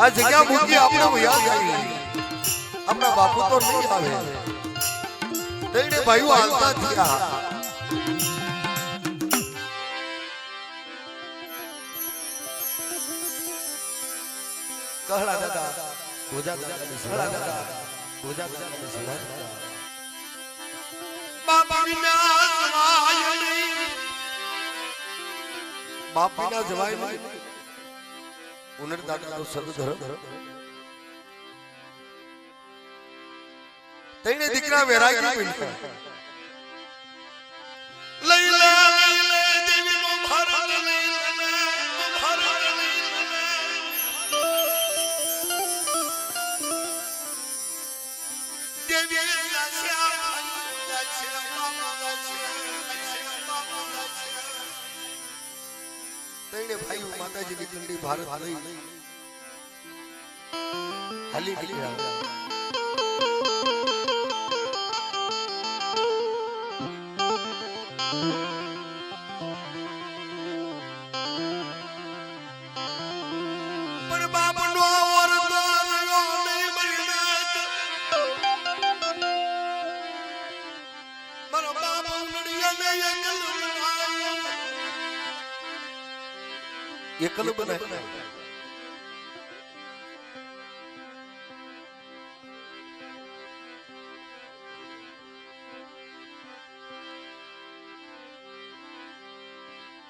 આ જગ્યા મૂકી આપણે યાદ આવી. આપણા બાપુ તો નહીં આવે. તઈને ભાઈઓ હાલતા થયા. કહડા દાદા બાપ વિના જવાય ઉનર દાદા તો સદ ધર તઈને દીકરા વેરાગી બન્યા લઈ લે. ભારત લઈ હાલી નીકળ્યા એકલ. બનાવ્યો.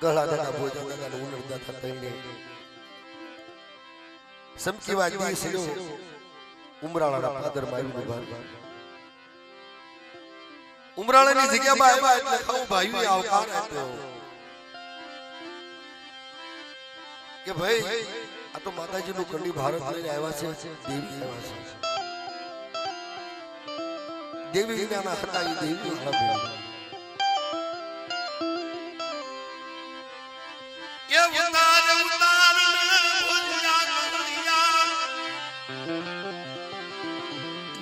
ગળા દાદા ભોજા દાદા ઉનડ દાદા તઈને સમકી વાગી સિયો ઉમરાળાના પાદરમાં આવીને ઊભા ઉમરાળાની જગ્યામાં આવ્યા એટલે આવકાર આપ્યો કે ભાઈ આ તો માતાજીનું કંડી ભારત લઈને આવ્યા છે દેવી આવ્યા છે. દેવી વિનાના હતા એ દેવી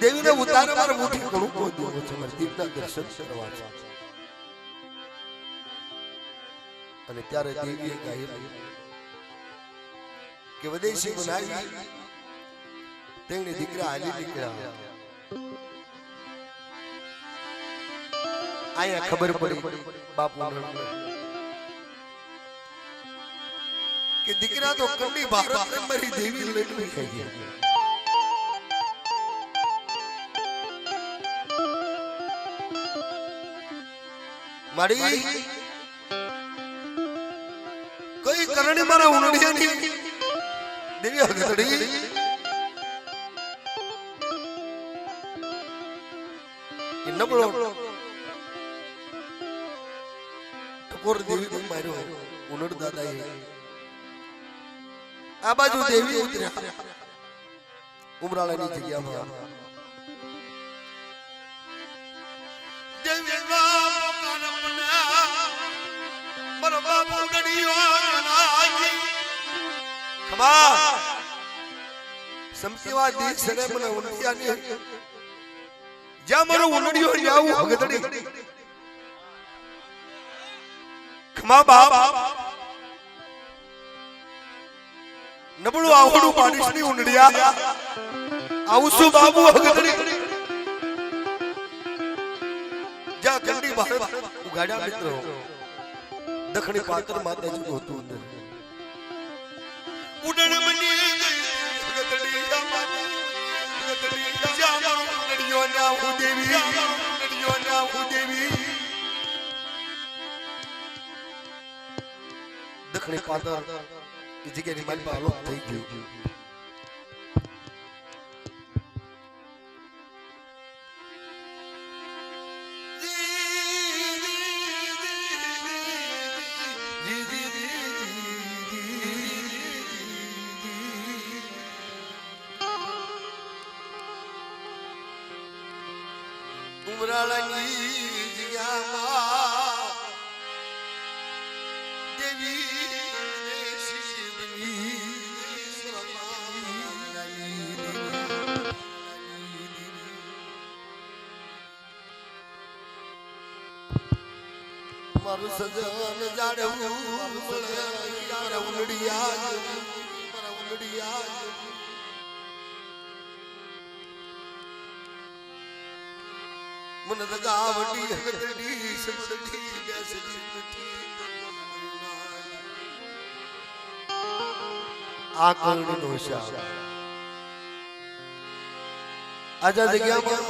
દેવીને ઉતારે મારે મોટી ઘણું કોઈ દેવો છે મારે દીપના દર્શન કરવા છે. અને ત્યારે દેવીએ ગાયેલું કે વદેશી બનાવી તેણે દીકરા હાલી નીકળ્યા આયા ખબર પડી બાપુ કે દીકરા તો કમી ભારત મારી દેવી લઈને ખાઈ ગયા મારી કઈ કરણી મારા ઉનડિયાની દેવી હગતડી એ નબળો ટકોર દેવી માર્યો? ઉનડ દાદાએ. આ બાજુ દેવી ઉતર્યા. ઉમરાળાની જગ્યામાં. સમસીવા દી સને મને ઉંડિયાની જ્યાં મારો ઉંડિયો આવું હગદડી. ખમા બાપ. નબળું આવડું પાડીશની ઉંડિયા આવું શું બાબુ હગદડી? જ્યાં કંડી ભારત ઉગાડ્યા મિત્રો. દખણી પાત્ર માતાજી નું હતું ઉડણ દેવી દેવી દખણી પાદર એ જગ્યાની પાસે અલોપ થઈ ગયું મારું સજન જાડવું મળે યાર ઉલડિયા મારા ઉલડિયા મને તો ગાવડી મીઠી આ કરણી નો શા આજા જગ્યામાં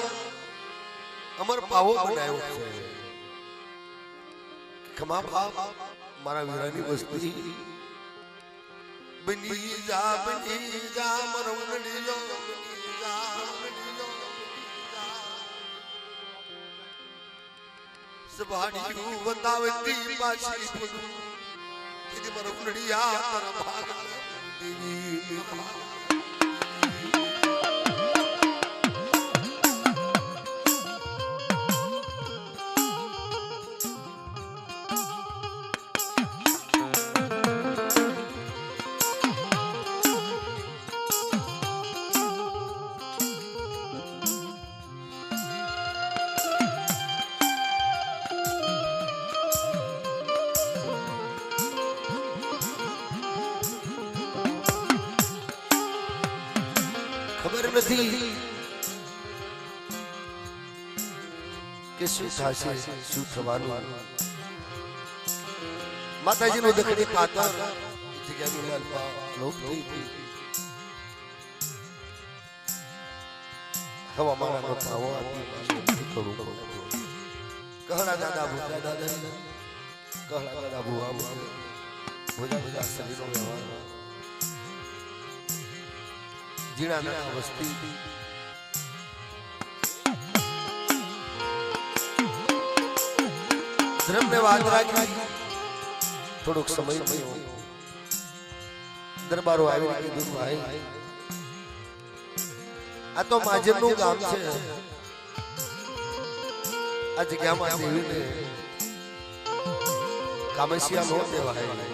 અમર પાવો બનાવ્યો છે. ખમા બાપ મારા વીરાની વસ્તી. બની જા બની જા મરમ બની જા બની જા. સભાડી વતાવતી પાછી બોલું કીધી મારો ઉનડિયા તારા ભાગ દેવી ખબર નથી કે શું થશે, શું થવાનું. માતાજીનું દખડી પાતર કરું કરું કહડા દાદા ભૂતા દાદા કહડા દાદા ભૂવા ભૂજા શરીરનો વ્યવહાર. જીણા નાના વસ્તી. ધર્મને રાખી. થોડોક સમય થયો. દરબારો આવી કીધું ભાઈ આ તો માજરનું ગામ છે. આ જગ્યામાં દેવીને કામસિયા નો દેવાય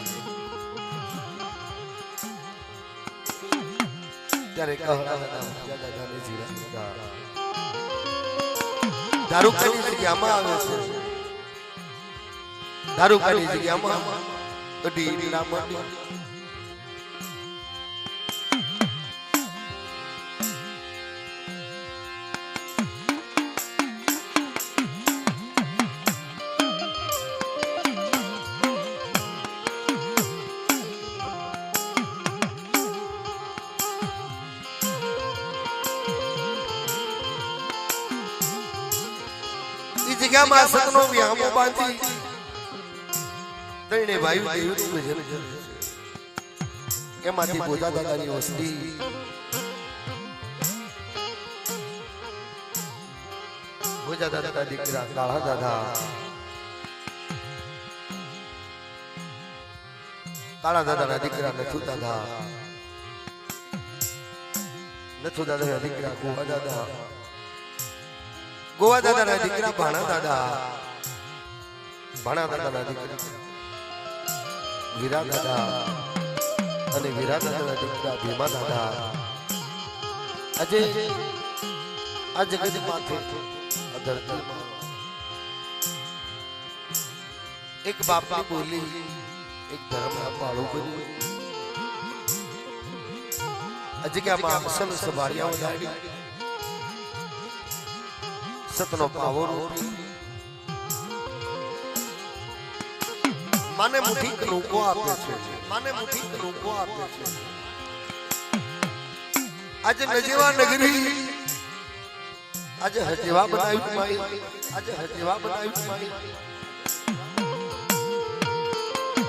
ત્યારે દાદાને દારૂકાની જગ્યામાં આવે છે. દારૂકાની જગ્યામાં અઢી જગ્યામાં સતનો વ્યામો બાંધી. ત્રણે ભાઈ દેવીનું કરે એમાંથી બોધા દાદાની વસ્તી. બોધા દાદા દીકરા, કાળા દાદા. કાળા દાદાના દીકરા, નથુ દાદા. નથુ દાદાના દીકરા ગોવા દાદા. ગોવા દાદાના દીકરા ભાણા દાદા. ભાણા દાદાના દીકરા. વીરા દાદા અને વીરા દાદાના દીકરા ભીમા દાદા. આજે આ જગત માથે આ ધરતીમાં એક બાપા બોલી એક ધર્મના પાળું આ જગ્યામાં અસલ સભારિયા વધારી સતનો પાવો રોપી માને મુઠી કનુકો આપે છે. માને મુઠી કનુકો આપે છે. આજે નજીવા નગરી. આજે હજીવા બનાવ્યું માઈ આજે હજીવા બનાવ્યું માઈ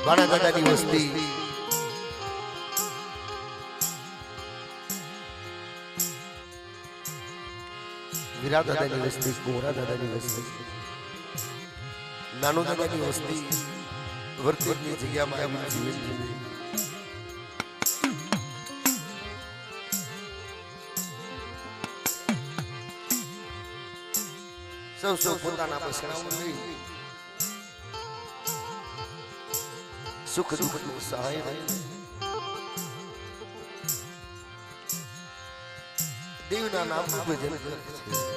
બાણા દાદાની વસ્તી. વીરા દાદાની વસ્તી ગોરા દાદાની વસ્તી નાનો દાદાની વસ્તી વર્તની જગ્યામાં આવીને જીવન જીવે સૌ સૌ પોતાના બસણાઓ લઈ. સુખ દુઃખની સહાય રહી દેવના નામનું ભજન કરે છે.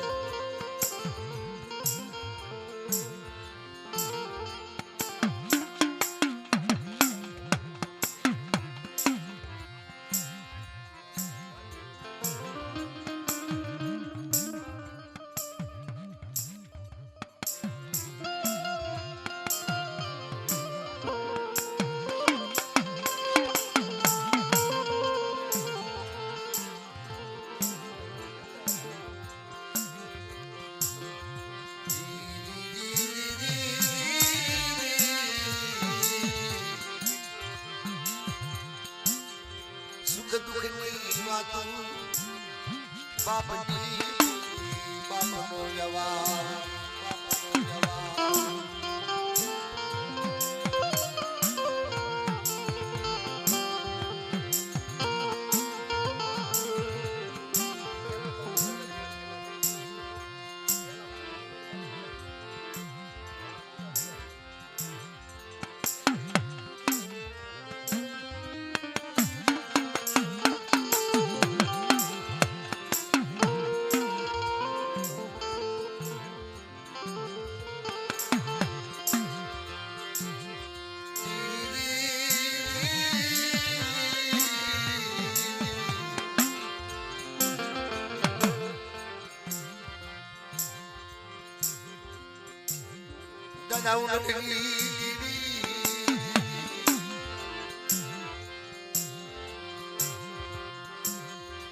દાદા ઉનડલી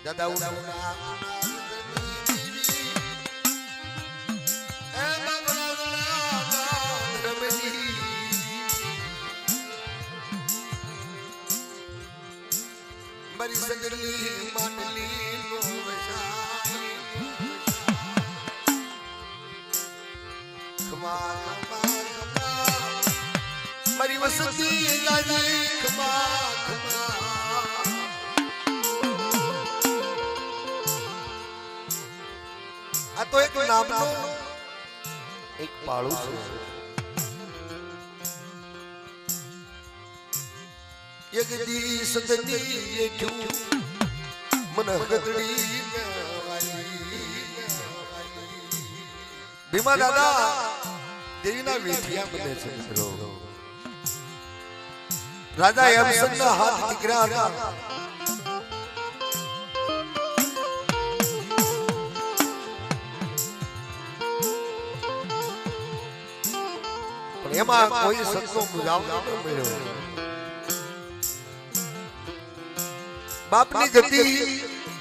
દાદા ઉનડલા વસતી લાજી ખમા આ મન ભીમા દાદા દેવીના વેઠિયા બને છે મિત્રો. રાજા યમસનના હાથ દીકરા હતા એમાં કોઈ સત્નો મુજાવ નતો મળ્યો. બાપની ગતિ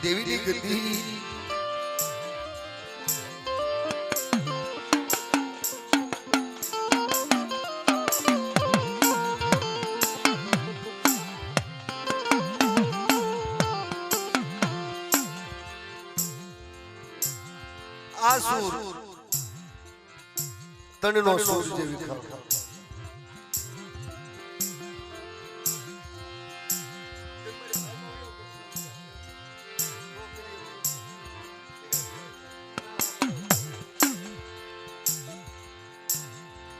દેવીની ગતિ તણનો સૂર જેવી ખાવ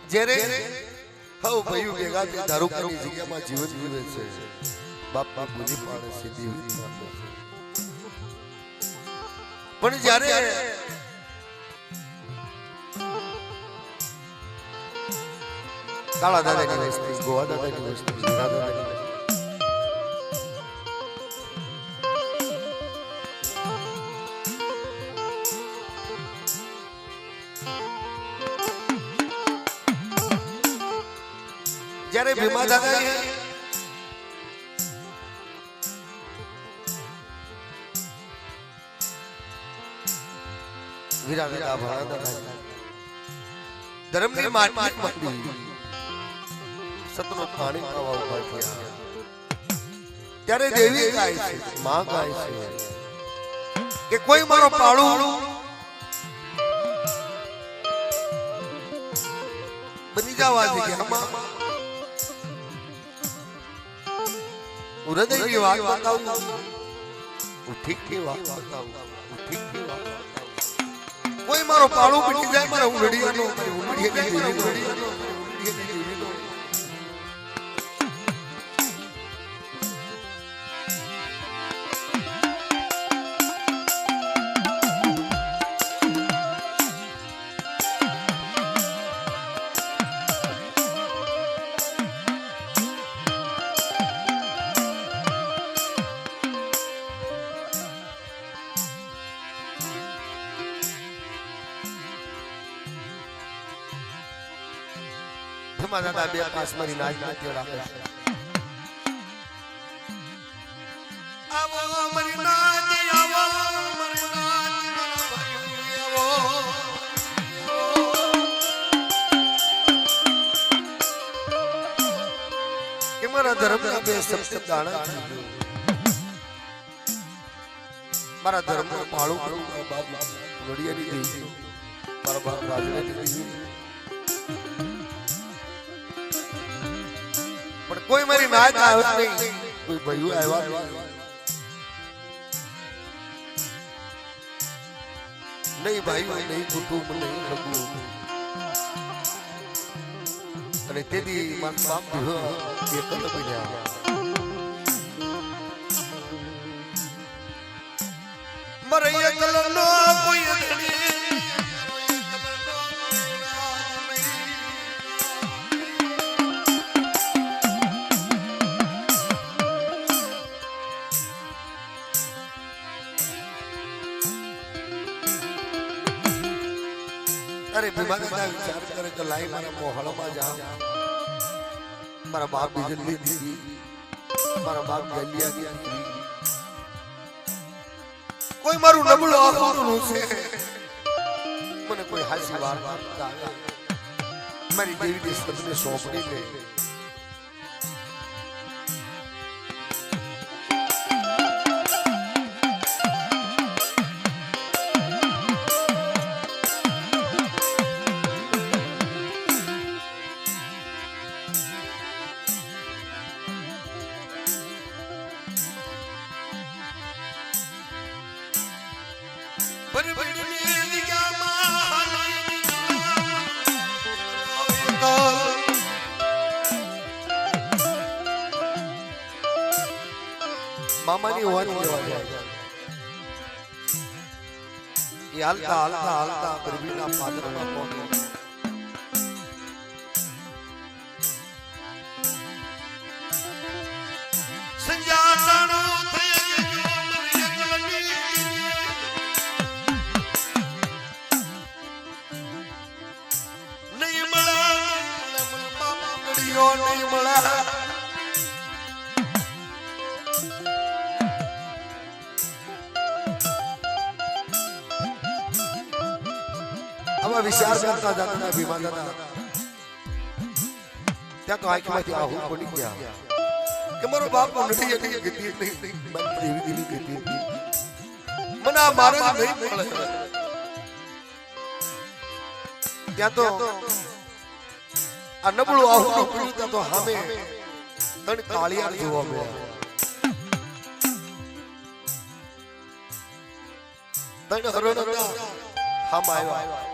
જ્યારે હવ ભયું ભેગા થઈ ધારુકાની જગ્યામાં જીવન જીવે છે બાપ ભૂલી પાડે છે દેવી છે. પણ જ્યારે કાળા દાદાની વસ્તી ગોવા દાદાની વસ્તી હીરા દાદાની વસ્તી જ્યારે ભીમા દાદા વીરા વીરા ભણા દાદા ધર્મની માટી માંડી સતનો પાણી ખાવા ઊભા થયા ત્યારે દેવી ગાય છે માં ગાય છે. કે કોઈ મારો પાળું બની જવા હું હૃદયની વાત બતાવું. હું ઠીકની વાત બતાવું. હું ઠીકની વાત કોઈ મારો પાળું પીટી જાય મારા ઉલડિયાનો ઉલડિયાની ધમા દાદા બે પાસ મારી નાજ નાચ્યો રાખે છે મારી ધર્મના બે સપ્ત દાણા મારા ધર્મનું મારા બાપ કોઈ મારી નાચ આવત નહીં. કોઈ ભાઈઓ આવ્યા નહીં. ભાઈ, નહીં કુટુંબ, નહીં લગુ અને તેથી મારા બાપ એ એક જ બન્યા મરે એકલનો કોઈ દાદા વિચાર કરે કે લાઈ મારા મોહળમાં જાઉં મારા બાપ બીજલી દીધી મારા બાપ ગલિયા દીધી. કોઈ મારું નબળું આખું છે. મને કોઈ હાસી વાર મારી દેવી દેશ તમને સોંપડી લે હાલતા હાલતા હાલતા. કરતા જતા ભીમા દાદા ત્યાં તો આંખમાંથી આહુ પડી ગયા. કે મારો બાપ નથી, એની ગતિ નહીં. મારી દેવી દેવી ગતિ હતી. મને આ મારે નહીં મળે. ત્યાં તો આ નબળું આહુ નું પીડ્યું ત્યાં તો હામે તણ કાળિયાર જોવા મળ્યા. ત્રણ હરણ હતા. હામ આવ્યા.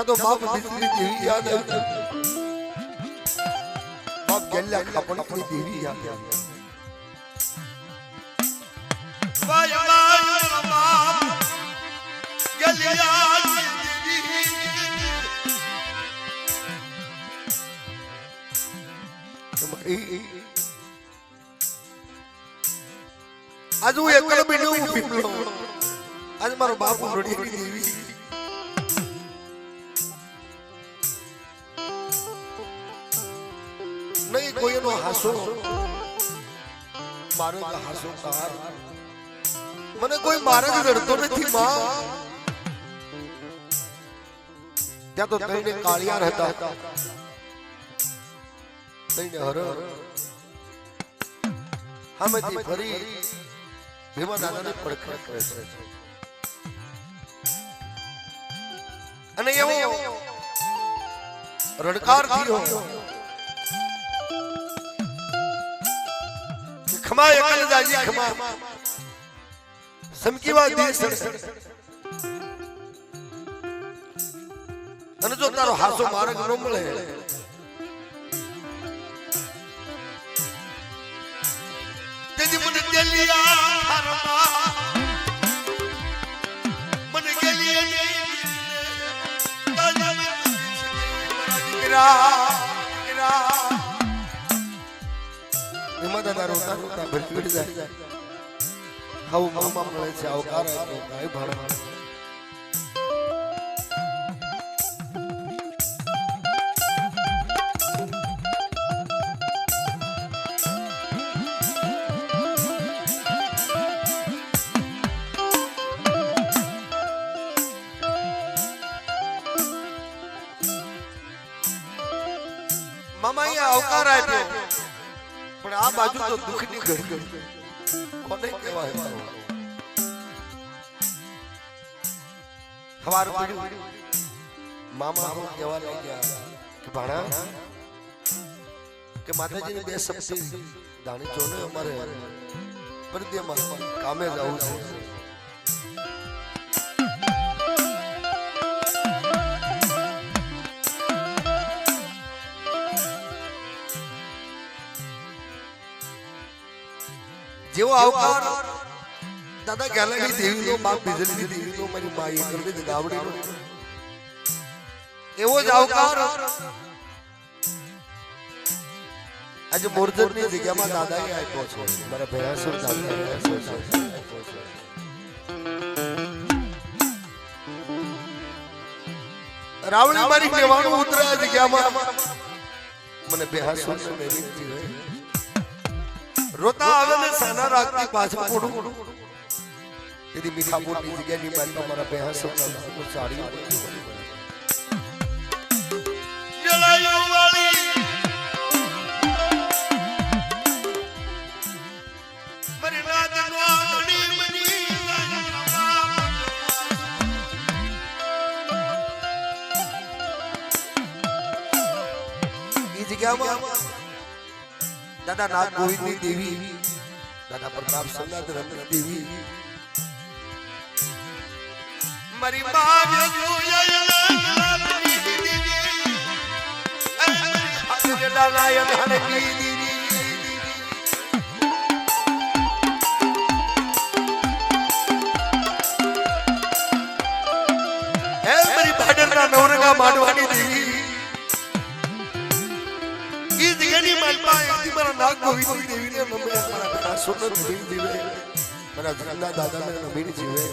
ત્યાં તો બાપ દીકરી દેવી યાદ આવી બાપ ગેલ્યા ખાપણની દેવી યાદ આવી વાય વાય બાપ ગેલ્યા આજ હું એકલો બેઠો હું આજ મારો બાપુ રડી દેવી નહીં કોઈનો હાસો. મારો હાસો કાર મને કોઈ મારા રડતો નથી માં. ત્યાં તો તઈને કાળિયાર હતા તઈને હર સામેથી ફરી ભીમા દાદાને પડખડ કરે છે. અને એવો રડકાર થયો. ખમા એકલ જાજી ખમા. સમકીવા દેશ અને જો તારો હાસો માર્ગ ન મળે દાદા રોતા રોતા ભરકડી જાય. આવું મળે છે આવકાર ભાઈ ભાણા બાજુ તો દુઃખની ઘડી કોને કહેવાય હવાર પડ્યું. મામા હું કહેવા લાગ્યા કે ભાણા, કે માતાજીની બે શબ્દ દાણી જોને અમારે. પરદેમાં કામે જવું છે. જેવો આવકાર દાદા ગેલાની દેવી નો બાપ બિજલી દેવીનો મારી માઈ કરી દે ગાવડી નો એવો જ આવકાર આજે મોરજરની જગ્યામાં દાદાએ આપ્યો છે. મારા ભેરાસુર દાદા રાવણી મારી કહેવાનું ઉતરા જગ્યામાં. મને બેહાસુર ને જીવે રોતા આવે ને સાના રાખતી પાછળ પડું. તેથી મીઠા બોટની જગ્યાની બાજુ મારા બે હસો સાડી દાદા નાગ ગોવિંદની દેવી દાદા પ્રતાપ સંગાત રત્ન દેવી. મારી માને જોયા નવરંગા માંડવાની જીવે.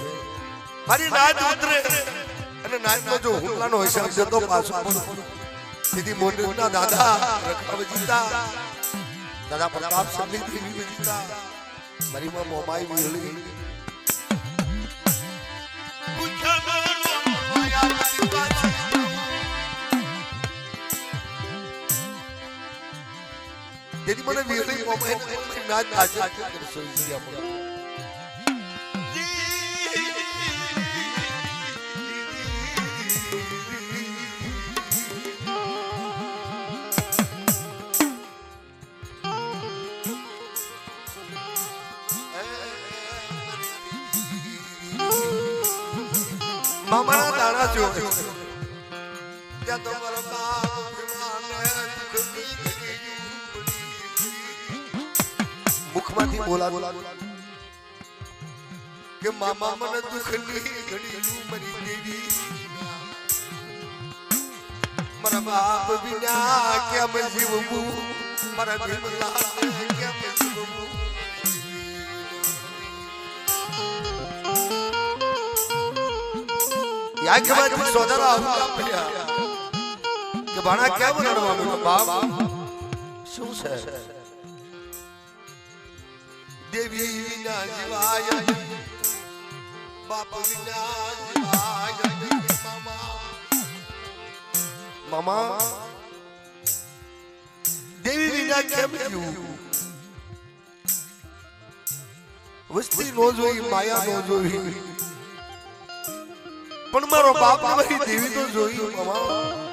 મારા ઉતરે અને નાચનો જો હુમલાનો હિસાબ પાછો પડો તેથી મોંડના દાદા દાદા પ્રતાપ જીતા. મારી મોમાઈ વીરલી. તેથી મને વીરલી મોમાઈ મારી નાચ આજે કરશો ઈ આપણે મામાના દાણા જો મુખમાંથી કે મામા મને દુઃખની ઘડી મરી દેવી. મારા બાપ વિના કેમ જીવવું? મારા ભીમલા કેમ જીવવું? યાજ્ઞમાંથી સોદરા આવું પડ્યા. કે ભાણા કેમ રડવાનું બાપ? શું છે? દેવી વિના જીવાય. બાપ વિના જીવાય. મામા. મામા દેવી વિના કેમ જીવું? વસ્તી નો જોઈ માયા નો જોઈ. પણ મારો બાપ મારી દેવી તો જોઈ. મામા.